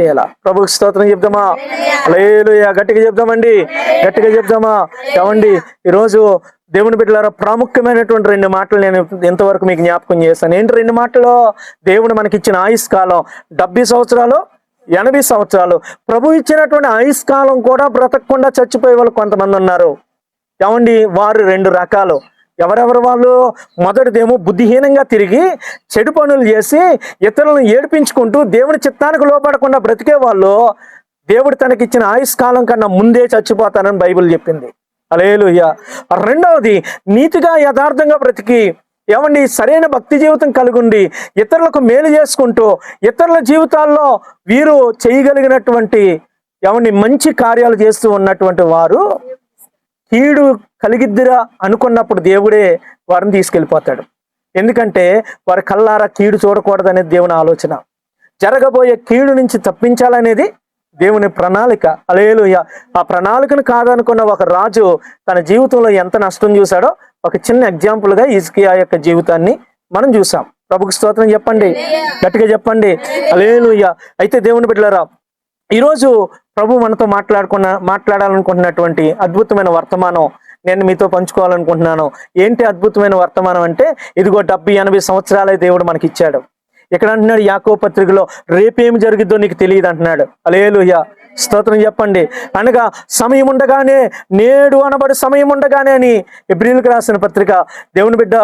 చేయాలా? ప్రభుకి స్తోత్రం చెప్దామా? లేదు గట్టిగా చెప్దామండి. గట్టిగా చెప్దామా? ఏమండి ఈరోజు దేవుని బిడ్డలారా ప్రాముఖ్యమైనటువంటి రెండు మాటలు నేను ఇంతవరకు మీకు జ్ఞాపకం చేశాను. ఏంటి రెండు మాటలు? దేవుడు మనకిచ్చిన ఆయుష్ కాలం డెబ్బై సంవత్సరాలు ఎనభై సంవత్సరాలు. ప్రభు ఇచ్చినటువంటి ఆయుష్ కాలం కూడా బ్రతకకుండా చచ్చిపోయే వాళ్ళు కొంతమంది ఉన్నారు. ఏమండి వారు రెండు రకాలు. ఎవరెవరు వాళ్ళు మొదటిదేమో బుద్ధిహీనంగా తిరిగి చెడు పనులు చేసి ఇతరులను ఏడిపించుకుంటూ దేవుని చిత్తానికి లోపడకుండా బ్రతికే వాళ్ళు దేవుడు తనకిచ్చిన ఆయుష్కాలం కన్నా ముందే చచ్చిపోతానని బైబిల్ చెప్పింది. అలేలుయ్య రెండవది నీతిగా యథార్థంగా బ్రతికి ఏమండి సరైన భక్తి జీవితం కలిగుండి ఇతరులకు మేలు చేసుకుంటూ ఇతరుల జీవితాల్లో వీరు చేయగలిగినటువంటి ఏమండి మంచి కార్యాలు చేస్తూ ఉన్నటువంటి వారు కీడు కలిగిద్దిరా అనుకున్నప్పుడు దేవుడే వారిని తీసుకెళ్ళిపోతాడు. ఎందుకంటే వారి కళ్ళారా కీడు చూడకూడదనేది దేవుని ఆలోచన. జరగబోయే కీడు నుంచి తప్పించాలనేది దేవుని ప్రణాళిక. అలేలుయ ఆ ప్రణాళికను కాదనుకున్న ఒక రాజు తన జీవితంలో ఎంత నష్టం చూశాడో ఒక చిన్న ఎగ్జాంపుల్గా ఇజ్కియా యొక్క జీవితాన్ని మనం చూసాం ప్రభుకి స్తోత్రం చెప్పండి. గట్టిగా చెప్పండి. అలేలుయ అయితే దేవుని బిడ్డలారా ఈరోజు ప్రభు మనతో మాట్లాడుకున్న మాట్లాడాలనుకుంటున్నటువంటి అద్భుతమైన వర్తమానం నేను మీతో పంచుకోవాలనుకుంటున్నాను. ఏంటి అద్భుతమైన వర్తమానం అంటే ఇదిగో డెబ్బై ఎనభై సంవత్సరాలే దేవుడు మనకి ఇచ్చాడు ఇక్కడ అంటున్నాడు యాకో పత్రికలో రేపేమి జరిగిద్దో నీకు తెలియదు అంటున్నాడు అలేలుయ్య స్తోత్రం చెప్పండి. అనగా సమయం ఉండగానే నేడు అనబడి సమయం ఉండగానే అని ఎబ్రిల్కి రాసిన పత్రిక. దేవుని బిడ్డ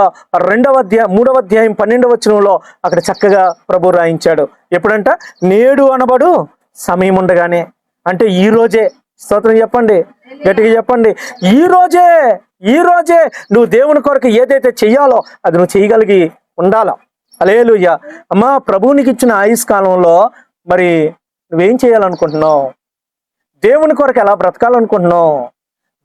రెండవ అధ్యాయం మూడవ అధ్యాయం పన్నెండవ వచనంలో అక్కడ చక్కగా ప్రభు రాయించాడు. ఎప్పుడంట? నేడు అనబడు సమయం ఉండగానే. అంటే ఈ రోజే. స్తోత్రం చెప్పండి. గట్టిగా చెప్పండి. ఈ రోజే ఈ రోజే నువ్వు దేవుని కొరకు ఏదైతే చెయ్యాలో అది నువ్వు చేయగలిగి ఉండాలా. అలేలుయ్య అమ్మా ప్రభువునికి ఇచ్చిన ఆయుష్ కాలంలో మరి నువ్వేం చేయాలనుకుంటున్నావు దేవుని కొరకు ఎలా బ్రతకాలనుకుంటున్నావు?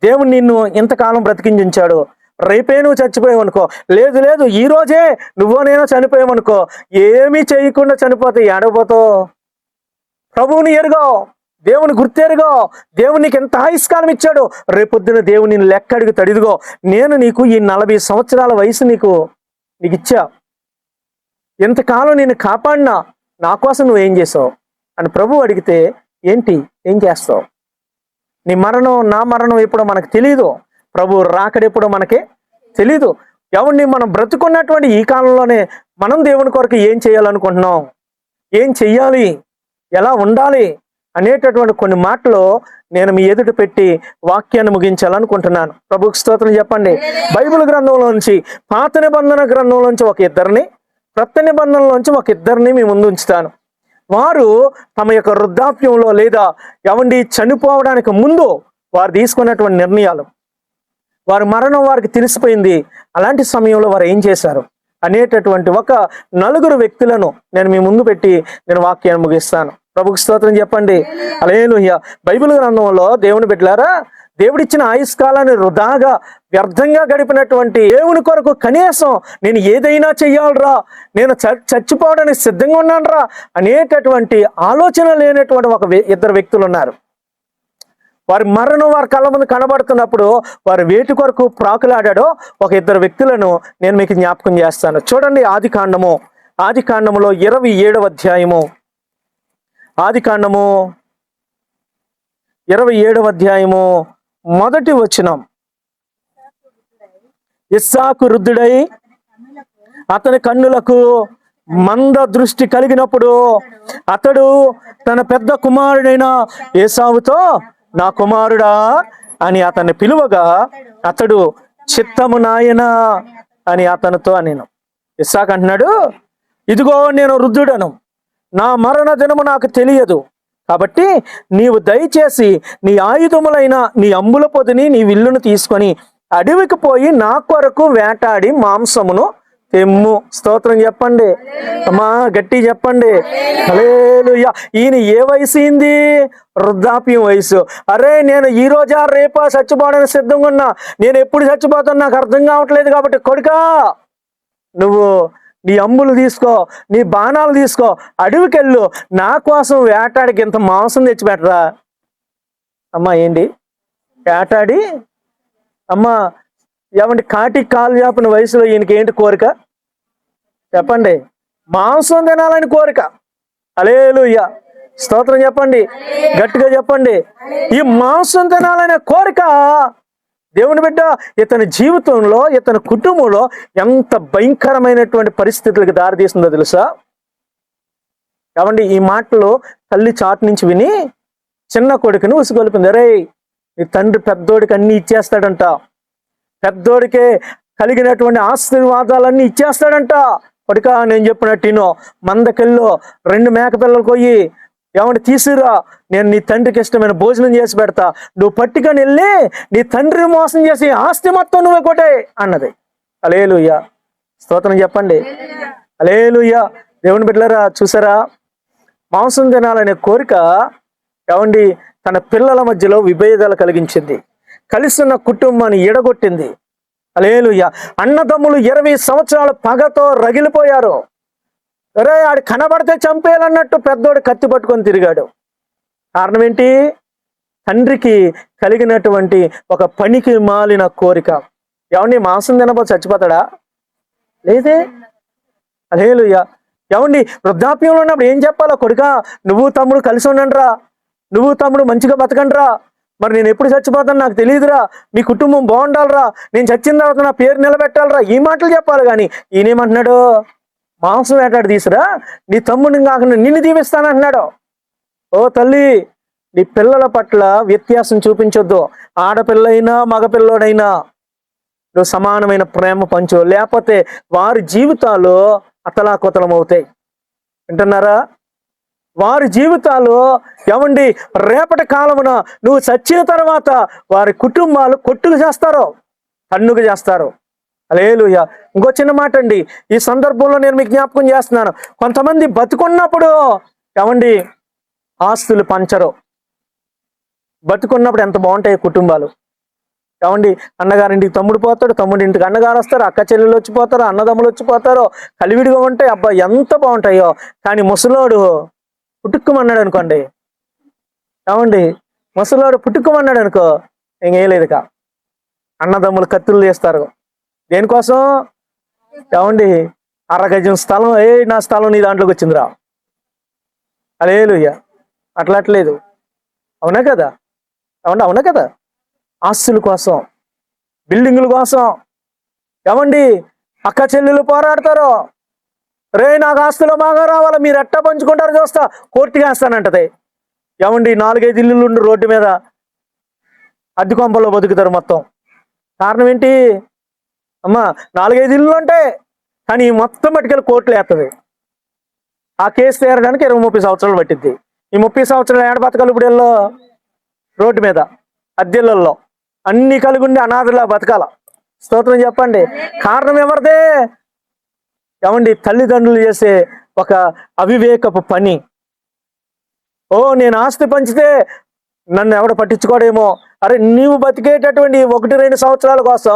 దేవుడు నిన్ను ఇంతకాలం బ్రతికించాడు రేపే నువ్వు చచ్చిపోయావనుకో లేదు లేదు ఈ రోజే నువ్వో నేను చనిపోయావనుకో ఏమీ చేయకుండా చనిపోతే ఏడవపోతావు ప్రభువుని ఎరుగో. దేవుని గుర్తేరుగో. దేవుడు నీకు ఎంత ఆయుష్కాలం ఇచ్చాడు? రేపొద్దున దేవుని లెక్క అడిగి తడిదిగో. నేను నీకు ఈ నలభై సంవత్సరాల వయసు నీకు నీకు ఇచ్చా. ఎంతకాలం నేను కాపాడినా నా కోసం ఏం చేసావు? అని ప్రభు అడిగితే ఏంటి? ఏం చేస్తావు? నీ మరణం నా మరణం ఎప్పుడో మనకు తెలియదు ప్రభు రాకడెప్పుడో మనకి తెలీదు. ఎవరిని మనం బ్రతుకున్నటువంటి ఈ కాలంలోనే మనం దేవుని కొరకు ఏం చేయాలనుకుంటున్నాం? ఏం చెయ్యాలి? ఎలా ఉండాలి? అనేటటువంటి కొన్ని మాటలు నేను మీ ఎదుట పెట్టి వాక్యాన్ని ముగించాలనుకుంటున్నాను. ప్రభుకి స్తోత్రం చెప్పండి. బైబిల్ గ్రంథంలోంచి పాత నిబంధన గ్రంథంలోంచి ఒక ఇద్దరిని క్రొత్త నిబంధనలోంచి ఒక ఇద్దరిని మీ ముందు ఉంచుతాను. వారు తమ యొక్క వృద్ధాప్యంలో లేదా ఎవండి చనిపోవడానికి ముందు వారు తీసుకున్నటువంటి నిర్ణయాలు. వారి మరణం వారికి తెలిసిపోయింది. అలాంటి సమయంలో వారు ఏం చేశారు? అనేటటువంటి ఒక నలుగురు వ్యక్తులను నేను మీ ముందు పెట్టి నేను వాక్యాన్ని ముగిస్తాను. ప్రభుకి స్తోత్రం చెప్పండి. అలేలుహ్య బైబిల్ గ్రంథంలో దేవుని బిడ్డలారా దేవుడిచ్చిన ఆయుష్కాలాన్ని వృధాగా వ్యర్థంగా గడిపినటువంటి దేవుని కొరకు కనీసం నేను ఏదైనా చెయ్యాలరా నేను చ- చచ్చిపోవడానికి సిద్ధంగా ఉన్నానరా అనేటటువంటి ఆలోచన లేనటువంటి ఒక ఇద్దరు వ్యక్తులు ఉన్నారు వారి మరణం వారి కళ్ళ ముందు కనబడుతున్నప్పుడు వారు వేటి కొరకు ప్రాకులాడాడో ఒక ఇద్దరు వ్యక్తులను నేను మీకు జ్ఞాపకం చేస్తాను. చూడండి ఆది కాండము. ఆది కాండములో ఇరవై ఏడవ అధ్యాయము. ఆది కాండము ఇరవై ఏడవ అధ్యాయము మొదటి వచనం. ఇస్సాకు రుద్ధుడై అతని కన్నులకు మంద దృష్టి కలిగినప్పుడు అతడు తన పెద్ద కుమారుడైన ఏసావుతో నా కుమారుడా అని అతన్ని పిలువగా అతడు చిత్తము నాయన అని అతనితో నేను ఇస్సాక్ అంటున్నాడు ఇదిగో నేను రుద్ధుడను నా మరణ దినము నాకు తెలియదు. కాబట్టి నీవు దయచేసి నీ ఆయుధములైన నీ అంబుల పొదిని నీ విల్లును తీసుకొని అడవికి పోయి నా కొరకు వేటాడి మాంసమును తెమ్ము. స్తోత్రం చెప్పండి. అమ్మా గట్టి చెప్పండి. హల్లెలూయా. ఈయన ఏ వయసు అయింది వృద్ధాప్యం వయసు. అరే నేను ఈ రోజా రేపా చచ్చిపోవడానికి సిద్ధంగా ఉన్నా. నేను ఎప్పుడు చచ్చిపోతాను నాకు అర్థం కావట్లేదు కాబట్టి కొడుకా నువ్వు నీ అంబులు తీసుకో నీ బాణాలు తీసుకో అడవికెళ్ళు. నా కోసం వేటాడికి ఇంత మాంసం తెచ్చిపెట్టరా అమ్మా ఏంటి వేటాడి? అమ్మా ఏమంటే కాటి కాలు చేపని వయసులో ఈయనకి ఏంటి కోరిక? చెప్పండి. మాంసం తినాలని కోరిక. అలేలుయ్య స్తోత్రం చెప్పండి. గట్టిగా చెప్పండి. ఈ మాంసం తినాలనే కోరిక దేవుని బిడ్డ ఇతని జీవితంలో ఇతని కుటుంబంలో ఎంత భయంకరమైనటువంటి పరిస్థితులకు దారితీసిందో తెలుసా? కాబట్టి ఈ మాటలు తల్లి చాటు నుంచి విని చిన్న కొడుకుని ఉసుగొలిపింది అరే ఈ తండ్రి పెద్దోడికి అన్ని ఇచ్చేస్తాడంట. పెద్దోడికే కలిగినటువంటి ఆశీర్వాదాలన్నీ ఇచ్చేస్తాడంట. కొడుక నేను చెప్పినట్టు ఇనో మందకెళ్ళో రెండు మేక పిల్లలు పోయి ఏమంటే తీసుకురా నేను నీ తండ్రికి ఇష్టమైన భోజనం చేసి పెడతా. నువ్వు పట్టుకొని వెళ్ళి నీ తండ్రిని మోసం చేసి ఆస్తి మొత్తం నువ్వే కొట్టే అన్నది. అలేలుయ్యా స్తోత్రం చెప్పండి. అలేలుయ్యా దేవుని బిడ్డలరా చూసారా? మాంసం తినాలనే కోరిక ఏమండి తన పిల్లల మధ్యలో విభేదాలు కలిగించింది. కలిసిన కుటుంబాన్ని ఎడగొట్టింది. అలేలుయ్య అన్నదమ్ములు ఇరవై సంవత్సరాలు పగతో రగిలిపోయారు. రే ఆడు కనబడితే చంపేయాలన్నట్టు పెద్దోడు కత్తి పట్టుకొని తిరిగాడు. కారణం ఏంటి? తండ్రికి కలిగినటువంటి ఒక పనికి మాలిన కోరిక. ఎవండి మాంసం తినబో చచ్చిపోతాడా? లేదే. అలేలుయ్య. ఎవండి వృద్ధాప్యంలో ఉన్నప్పుడు ఏం చెప్పాలా కొడుక? నువ్వు తమ్ముడు కలిసి ఉండండిరా. నువ్వు తమ్ముడు మంచిగా బతకండిరా. మరి నేను ఎప్పుడు చచ్చిపోతాను నాకు తెలియదురా. మీ కుటుంబం బాగుండాలిరా. నేను చచ్చిన తర్వాత నా పేరు నిలబెట్టాలిరా. ఈ మాటలు చెప్పాలి కానీ ఈయనేమంటున్నాడు? మాంసం వేటాడు తీసురా? నీ తమ్ముడిని కాకుండా నిన్ను దీవిస్తానంటున్నాడు. ఓ తల్లి నీ పిల్లల పట్ల వ్యత్యాసం చూపించొద్దు. ఆడపిల్లైనా మగపిల్లోడైనా నువ్వు సమానమైన ప్రేమ పంచు. లేకపోతే వారి జీవితాలు అతలాకుతలం అవుతాయి వింటున్నారా? వారి జీవితాలు ఏమండి? రేపటి కాలమున నువ్వు చచ్చిన తర్వాత వారి కుటుంబాలు కొట్టుకు చేస్తారు కన్నుకు చేస్తారు. అలేలుయ ఇంకో చిన్న మాట అండి ఈ సందర్భంలో నేను మీకు జ్ఞాపకం చేస్తున్నాను. కొంతమంది బతుకున్నప్పుడు ఏమండి? ఆస్తులు పంచరు. బతుకున్నప్పుడు ఎంత బాగుంటాయి కుటుంబాలు. ఏమండి? అన్నగారింటికి తమ్ముడు పోతాడు తమ్ముడి ఇంటికి అన్నగారు వస్తారు అక్క చెల్లెలు వచ్చిపోతారు అన్నదమ్ములు వచ్చిపోతారు కలివిడిగా ఉంటాయి అబ్బా ఎంత బాగుంటాయో. కానీ ముసలోడు పుట్టుక్కుమన్నాడు అనుకోండి. ఏమండి? ముసలోడు పుట్టుక్కుమన్నాడు అనుకో ఇంకేం లేదు అన్నదమ్ములు కత్తులు చేస్తారు దేనికోసం? ఏమండి? అరగజం స్థలం. ఏ నా స్థలం నీ దాంట్లోకి వచ్చిందిరా. అలేలుయ్య అట్లట్లేదు. అవునా కదా? ఏమండి అవునా కదా? ఆస్తుల కోసం. బిల్డింగుల కోసం. ఏమండి? అక్క చెల్లెలు పోరాడతారు. రే నాకు ఆస్తులు బాగా రావాలా. మీరు ఎట్టా పంచుకుంటారు చూస్తా. కోర్టుకి వేస్తానంటది. ఏమండి? నాలుగైదు ఇల్లులు ఉండి రోడ్డు మీద అద్దె కొంపల్లో బతుకుతారు మొత్తం. కారణం ఏంటి? అమ్మా నాలుగైదు ఇల్లు ఉంటాయి కానీ మొత్తం పట్టుకెళ్ళి కోర్టులు వేస్తుంది ఆ కేసు తీరడానికి ఇరవై ముప్పై సంవత్సరాలు పట్టిద్ది. ఈ ముప్పై సంవత్సరాలు ఏడ బతకాలి ఇప్పుడు ఇల్లు రోడ్డు మీద అద్దెళ్ళల్లో అన్ని కలిగి ఉండి అనాథలా బతకాల. స్తోత్రం చెప్పండి. కారణం ఎవరిదే? ఏమండి తల్లిదండ్రులు చేసే ఒక అవివేకపు పని. ఓ నేను ఆస్తి పంచితే నన్ను ఎవడు పట్టించుకోడేమో? అరే నీవు బతికేటటువంటి ఒకటి రెండు సంవత్సరాల కోసం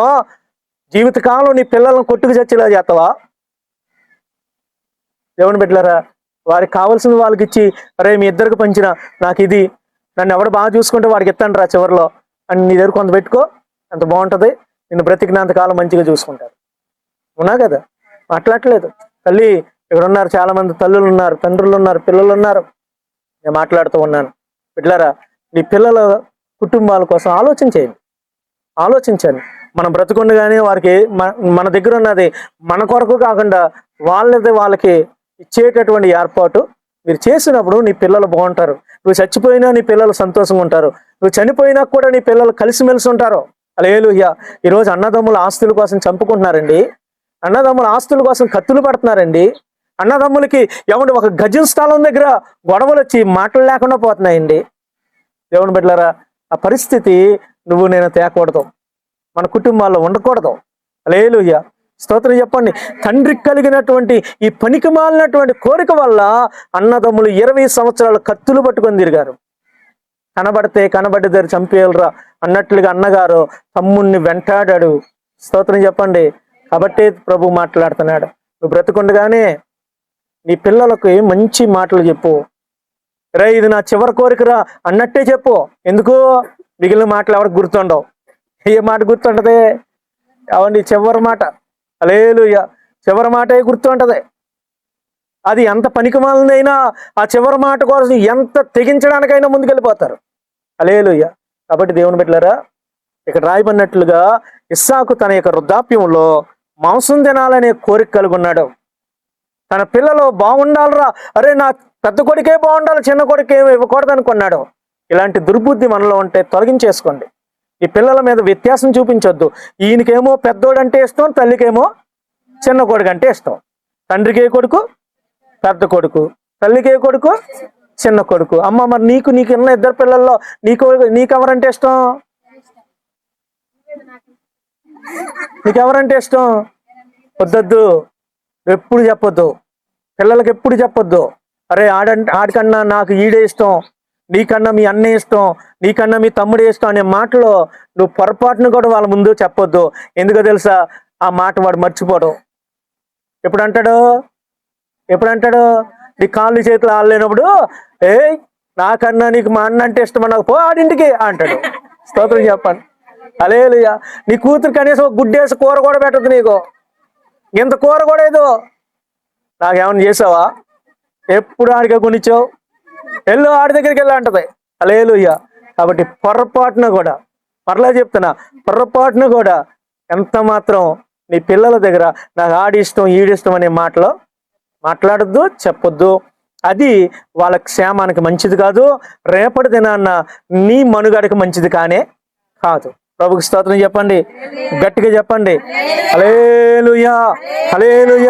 జీవితకాలం నీ పిల్లలను కొట్టుకు చచ్చేలా చేస్తావా? దేవుని బిడ్డలారా వారికి కావాల్సిన వాళ్ళకి ఇచ్చి అరే మీ ఇద్దరికి పంచిన నాకు ఇది నన్ను ఎవడు బాగా చూసుకుంటే వాడికి ఇస్తాను రా చివరిలో. అని నీ దగ్గర కొంత పెట్టుకో అంత బాగుంటుంది నిన్ను బ్రతికినంత కాలం మంచిగా చూసుకుంటారు. ఉన్నా కదా? మాట్లాడలేదు. తల్లి ఇక్కడ ఉన్నారు చాలా మంది తల్లులు ఉన్నారు తండ్రులు ఉన్నారు పిల్లలు ఉన్నారు. నేను మాట్లాడుతూ ఉన్నాను. బిడ్డలారా నీ పిల్లల కుటుంబాల కోసం ఆలోచన చేయండి. ఆలోచించండి. మనం బ్రతుకుండగానే వారికి మన- మన దగ్గర ఉన్నది మన కొరకు కాకుండా వాళ్ళది వాళ్ళకి ఇచ్చేటటువంటి ఏర్పాటు మీరు చేసినప్పుడు నీ పిల్లలు బాగుంటారు. నువ్వు చచ్చిపోయినా నీ పిల్లలు సంతోషంగా ఉంటారు. నువ్వు చనిపోయినా కూడా నీ పిల్లలు కలిసిమెలిసి ఉంటారు. అలేలు ఈరోజు అన్నదమ్ముల ఆస్తుల కోసం చంపుకుంటున్నారండి. అన్నదమ్ముల ఆస్తుల కోసం కత్తులు పడుతున్నారండి. అన్నదమ్ములకి ఎవడు ఒక గజం స్థలం దగ్గర గొడవలు వచ్చి మాటలు లేకుండా పోతున్నాయండి. దేవుని బిడ్డలారా ఆ పరిస్థితి నువ్వు నేను తేకూడదు. మన కుటుంబాల్లో ఉండకూడదు. లేలుయ్య స్తోత్రం చెప్పండి. తండ్రికి కలిగినటువంటి ఈ పనికి మాలినటువంటి కోరిక వల్ల అన్నదమ్ములు ఇరవై సంవత్సరాలు కత్తులు పట్టుకొని తిరిగారు. కనబడితే కనబడిద్దరు చంపేయాలరా అన్నట్లుగా అన్నగారు తమ్ముణ్ణి వెంటాడాడు. స్తోత్రం చెప్పండి. కాబట్టే ప్రభు మాట్లాడుతున్నాడు. నువ్వు బ్రతుకుండగానే నీ పిల్లలకు మంచి మాటలు చెప్పు. రే ఇది నా చివరి కోరికరా అన్నట్టే చెప్పు. ఎందుకు? మిగిలిన మాటలు ఎవరికి గుర్తుండవు. ఏ మాట గుర్తుంటది? అవండి చివరి మాట. అలేలు చివరి మాటే గుర్తుంటది. అది ఎంత పనికిమాలినైనా ఆ చివరి మాట కోసం ఎంత తెగించడానికైనా ముందుకెళ్ళిపోతారు. అలేలుయ్య కాబట్టి దేవుని బిడ్డలారా ఇక్కడ రాయబడినట్లుగా ఇస్సాకు తన యొక్క వృద్ధాప్యంలో మాంసం తినాలనే కోరిక కలిగి ఉన్నాడు తన పిల్లలు బాగుండాలరా. అరే నా పెద్ద కొడుకే బాగుండాలి చిన్న కొడుకు ఏమి ఇవ్వకూడదు అనుకున్నాడు ఇలాంటి దుర్బుద్ధి మనలో ఉంటే తొలగించేసుకోండి. ఈ పిల్లల మీద వ్యత్యాసం చూపించొద్దు. ఈయనకేమో పెద్దోడంటే ఇష్టం తల్లికేమో చిన్న కొడుకు అంటే ఇష్టం. తండ్రికి ఏ కొడుకు? పెద్ద కొడుకు. తల్లికి ఏ కొడుకు? చిన్న కొడుకు. అమ్మ మరి నీకు నీకు ఉన్న ఇద్దరు పిల్లల్లో నీకు నీకెవరంటే ఇష్టం? నీకెవరంటే ఇష్టం? వద్దొద్దు. ఎప్పుడు చెప్పొద్దు. పిల్లలకి ఎప్పుడు చెప్పొద్దు. అరే ఆడంటే ఆడికన్నా నాకు ఈడే ఇష్టం. నీకన్నా మీ అన్న ఇష్టం నీకన్నా మీ తమ్ముడే ఇష్టం అనే మాటలో నువ్వు పొరపాటును కూడా వాళ్ళ ముందు చెప్పొద్దు. ఎందుకో తెలుసా? ఆ మాట వాడు మర్చిపోవడం ఎప్పుడు అంటాడు ఎప్పుడు అంటాడు నీ కాళ్ళు చేతులు ఆడలేనప్పుడు ఏ నాకన్నా నీకు మా అన్న అంటే ఇష్టం నాకు పో ఆడింటికి అంటాడు. స్తోత్రం చెప్పండి. అలే నీ కూతురు కనీసం ఒక గుడ్డేసి కూర కూడా పెట్టదు నీకు. ఇంత కూర కూడా ఏదో. నాకేమన్నా చేసావా? ఎప్పుడు ఆడిగా కొనిచ్చావు? వెళ్ళు ఆడి దగ్గరికి వెళ్ళంటది అలేలుయ్య కాబట్టి పొరపాటున కూడా మరలా చెప్తున్నా పొరపాటున కూడా ఎంత మాత్రం నీ పిల్లల దగ్గర నాకు ఆడి ఇష్టం ఈడిష్టం అనే మాటలో మాట్లాడొద్దు చెప్పొద్దు. అది వాళ్ళ క్షేమానికి మంచిది కాదు రేపటి దినాన్న నీ మనుగడకి మంచిది కానే కాదు. ప్రభుకి స్తోత్రం చెప్పండి గట్టిగా చెప్పండి. Alleluia alleluia